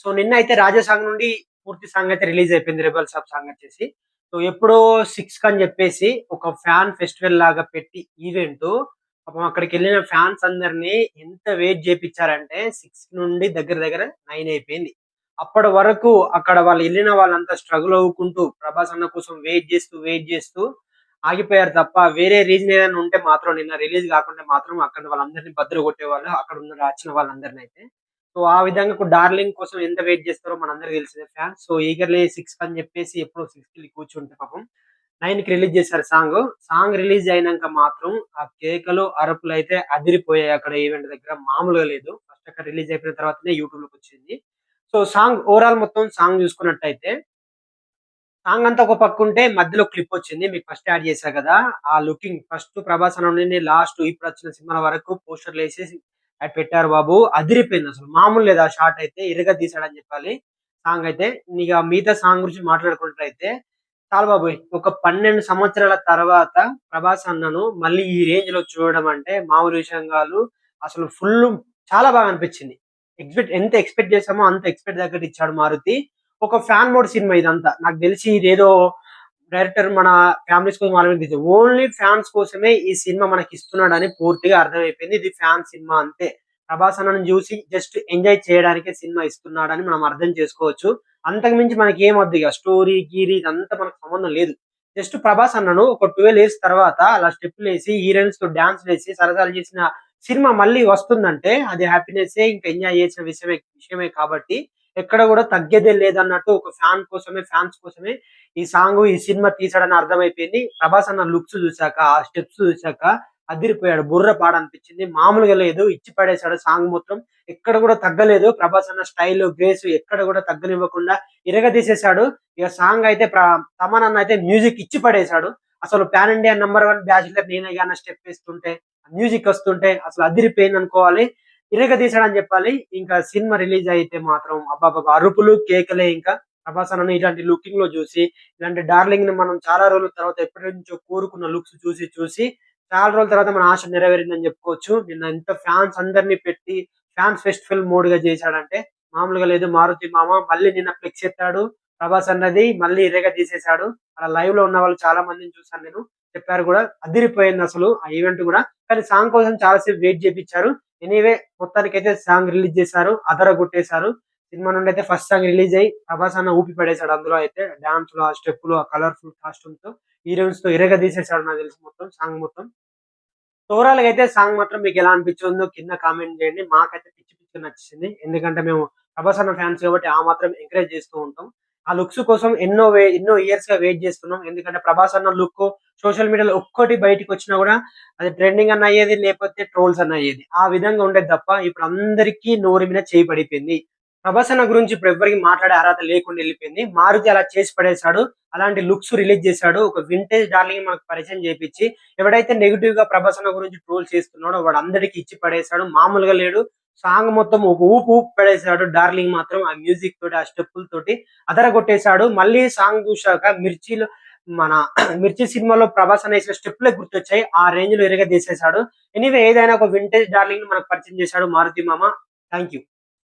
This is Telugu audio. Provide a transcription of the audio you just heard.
సో నిన్న అయితే రాజా సాంగ్ నుండి పూర్తి సాంగ్ అయితే రిలీజ్ అయిపోయింది రెబల్ సాబ్ సాంగ్ వచ్చేసి. సో ఎప్పుడో సిక్స్ అని చెప్పేసి ఒక ఫ్యాన్ ఫెస్టివల్ లాగా పెట్టి ఈవెంట్ పాపం అక్కడికి వెళ్ళిన ఫ్యాన్స్ అందరినీ ఎంత వెయిట్ చేపించారంటే సిక్స్ నుండి దగ్గర దగ్గర నైన్ అయిపోయింది. అప్పటి వరకు అక్కడ వాళ్ళు వెళ్ళిన వాళ్ళంతా స్ట్రగుల్ అవ్వుకుంటూ ప్రభాస్ అన్న కోసం వెయిట్ చేస్తూ వెయిట్ చేస్తూ ఆగిపోయారు తప్ప వేరే రీజన్ ఏదైనా ఉంటే మాత్రం నిన్న రిలీజ్ కాకుండా మాత్రం అక్కడ వాళ్ళందరినీ బద్దలు కొట్టేవాళ్ళు అక్కడ ఉన్న వచ్చిన వాళ్ళందరినీ అయితే సో ఆ విధంగా డార్లింగ్ కోసం ఎంత వెయిట్ చేస్తారో మనందరికీ తెలిసిందే ఫ్యాన్స్ సో ఈగర్లీ సిక్స్ అని చెప్పేసి ఎప్పుడో సిక్స్ వెళ్ళి కూర్చుంటే పాపం నైన్కి రిలీజ్ చేశారు సాంగ్. సాంగ్ రిలీజ్ అయినాక మాత్రం ఆ కేకలు అరుపులు అయితే అదిరిపోయాయి అక్కడ ఈవెంట్ దగ్గర. మామూలుగా లేదు. ఫస్ట్ అక్కడ రిలీజ్ అయిపోయిన తర్వాతనే యూట్యూబ్లోకి వచ్చింది. సో సాంగ్ ఓవరాల్ మొత్తం సాంగ్ చూసుకున్నట్టయితే సాంగ్ అంతా ఒక పక్క ఉంటే మధ్యలో క్లిప్ వచ్చింది. మీకు ఫస్ట్ యాడ్ చేశా కదా. ఆ లుకింగ్ ఫస్ట్ ప్రభాస్ అన్న నుండి లాస్ట్ ఇప్పుడు వచ్చిన సినిమాల వరకు పోస్టర్లు వేసేసి పెట్టారు బాబు. అదిరిపోయింది అసలు. మామూలు లేదు ఆ షార్ట్ అయితే. ఇరగ తీసాడని చెప్పాలి. సాంగ్ అయితే. ఇక మిగతా సాంగ్ గురించి మాట్లాడుకున్నట్లయితే చాలు బాబు. ఒక పన్నెండు సంవత్సరాల తర్వాత ప్రభాస్ అన్నను మళ్ళీ ఈ రేంజ్లో చూడడం అంటే మామూలు విషయం కాదు. అసలు ఫుల్ చాలా బాగా అనిపించింది. ఎక్స్పెక్ట్ ఎంత ఎక్స్పెక్ట్ చేసామో అంత ఎక్స్పెక్ట్ దగ్గర ఇచ్చాడు మారుతి. ఒక ఫ్యాన్ మోడ్ సినిమా ఇదంతా. నాకు తెలిసి ఇదేదో డైరెక్టర్ మన ఫ్యామిలీస్ కోసం ఆలోచించి ఓన్లీ ఫ్యాన్స్ కోసమే ఈ సినిమా మనకి ఇస్తున్నాడు అని పూర్తిగా అర్థమైపోయింది. ఇది ఫ్యాన్ సినిమా అంతే. ప్రభాస్ అన్నను చూసి జస్ట్ ఎంజాయ్ చేయడానికి సినిమా ఇస్తున్నాడని మనం అర్థం చేసుకోవచ్చు. అంతకు మించి మనకి ఏం వద్దు ఇక. స్టోరీ గీరీ ఇదంతా మనకు సంబంధం లేదు. జస్ట్ ప్రభాస్ అన్నను ఒక ట్వెల్వ్ ఇయర్స్ తర్వాత అలా స్టెప్లు వేసి హీరోయిన్స్తో డాన్స్ వేసి సరదాలు చేసిన సినిమా మళ్ళీ వస్తుందంటే అది హ్యాపీనెస్ ఇంకా ఎంజాయ్ చేసిన విషయమే విషయమే కాబట్టి ఎక్కడ కూడా తగ్గేదే లేదన్నట్టు ఒక ఫ్యాన్ కోసమే ఫ్యాన్స్ కోసమే ఈ సాంగ్ ఈ సినిమా తీసాడని అర్థమైపోయింది. ప్రభాస్ అన్న లుక్స్ చూసాక ఆ స్టెప్స్ చూసాక అదిరిపోయాడు. బుర్ర పాడ అనిపించింది మామూలుగా లేదు. ఇచ్చి పడేశాడు సాంగ్ మొత్తం ఎక్కడ కూడా తగ్గలేదు. ప్రభాస్ అన్న స్టైల్ గ్రేస్ ఎక్కడ కూడా తగ్గనివ్వకుండా ఇరగదీసేశాడు. ఇక సాంగ్ అయితే తమన్ అన్న అయితే మ్యూజిక్ ఇచ్చి పడేశాడు. అసలు pan India number one bachelor నేనే అన్న స్టెప్ వేస్తుంటే మ్యూజిక్ వస్తుంటే అసలు అదిరిపోయింది అనుకోవాలి ఇరగ తీసాడని చెప్పాలి. ఇంకా సినిమా రిలీజ్ అయితే మాత్రం అబ్బాబా అరుపులు కేకలే ఇంకా ప్రభాస్ అన్న ఇలాంటి లుకింగ్లో చూసి ఇలాంటి డార్లింగ్ని మనం చాలా రోజుల తర్వాత ఎప్పటి నుంచో కోరుకున్న లుక్స్ చూసి చూసి చాలా రోజుల తర్వాత మన ఆశ నెరవేరిందని చెప్పుకోవచ్చు. నిన్న ఎంత ఫ్యాన్స్ అందరినీ పెట్టి ఫ్యాన్స్ ఫెస్టివల్ మోడ్గా చేశాడంటే మామూలుగా లేదు. మారుతి మామ మళ్ళీ నిన్న ఫ్లెక్స్ ఎత్తాడు. ప్రభాస్ అన్నది మళ్ళీ ఇరగ తీసేశాడు అలా లైవ్లో ఉన్న వాళ్ళు చాలా మందిని చూసాను నేను. చెప్పారు కూడా అదిరిపోయింది అసలు ఆ ఈవెంట్ కూడా. కానీ సాంగ్ కోసం చాలా సేపు వెయిట్ చేపించారు. ఎనీవే మొత్తానికి అయితే సాంగ్ రిలీజ్ చేశారు అదర కొట్టేశారు. సినిమా నుండి అయితే ఫస్ట్ సాంగ్ రిలీజ్ అయ్యి ప్రభాస్ అన్న ఊపి పడేశాడు అందులో అయితే. డాన్స్లో ఆ లో ఆ కలర్ఫుల్ కాస్ట్యూమ్తో హీరోయిన్స్తో ఇరగ తీసేశాడు నాకు తెలిసి మొత్తం సాంగ్ మొత్తం. ఓవరాల్గా అయితే సాంగ్ మాత్రం మీకు ఎలా అనిపించిందో కింద కామెంట్ చేయండి. మాకైతే పిచ్చి పిచ్చి నచ్చింది. ఎందుకంటే మేము ప్రభాస్ అన్న ఫ్యాన్స్ కాబట్టి ఆ మాత్రం ఎంకరేజ్ చేస్తూ ఉంటాం. ఆ లుక్స్ కోసం ఎన్నో ఎన్నో ఇయర్స్గా వెయిట్ చేస్తున్నాం. ఎందుకంటే ప్రభాస్ అన్న లుక్ సోషల్ మీడియాలో ఒక్కటి బయటకు వచ్చినా కూడా అది ట్రెండింగ్ అన్న అయ్యేది లేకపోతే ట్రోల్స్ అన్న అయ్యేది. ఆ విధంగా ఉండేది తప్ప ఇప్పుడు అందరికీ నోరు మీద చేయి పడిపోయింది. ప్రభాస్ అన్న గురించి ఇప్పుడు ఎవరికి మాట్లాడే అర్హత లేకుండా వెళ్ళిపోయింది. మారుతి అలా చేసి పడేశాడు. అలాంటి లుక్స్ రిలీజ్ చేశాడు. ఒక వింటేజ్ డార్లింగ్ మనకు పరిచయం చేపించి ఎవడైతే నెగిటివ్గా ప్రభాస్ అన్న గురించి ట్రోల్ చేస్తున్నాడో వాడు అందరికి ఇచ్చి పడేశాడు. మామూలుగా లేడు. సాంగ్ మొత్తం ఒక ఊపు ఊపు పడేశాడు డార్లింగ్ మాత్రం ఆ మ్యూజిక్ తోటి ఆ స్టెప్పుల తోటి. అదర కొట్టేశాడు మళ్ళీ సాంగ్ చూశాక మిర్చిలో మన మిర్చి సినిమాలో ప్రభాస్ అనే స్టెప్లే గుర్తొచ్చాయి. ఆ రేంజ్లో ఎరగదీసేశాడు. ఎనీవే ఏదైనా ఒక వింటేజ్ డార్లింగ్ మనకు పరిచయం చేశాడు మారుతి మామ. Thank you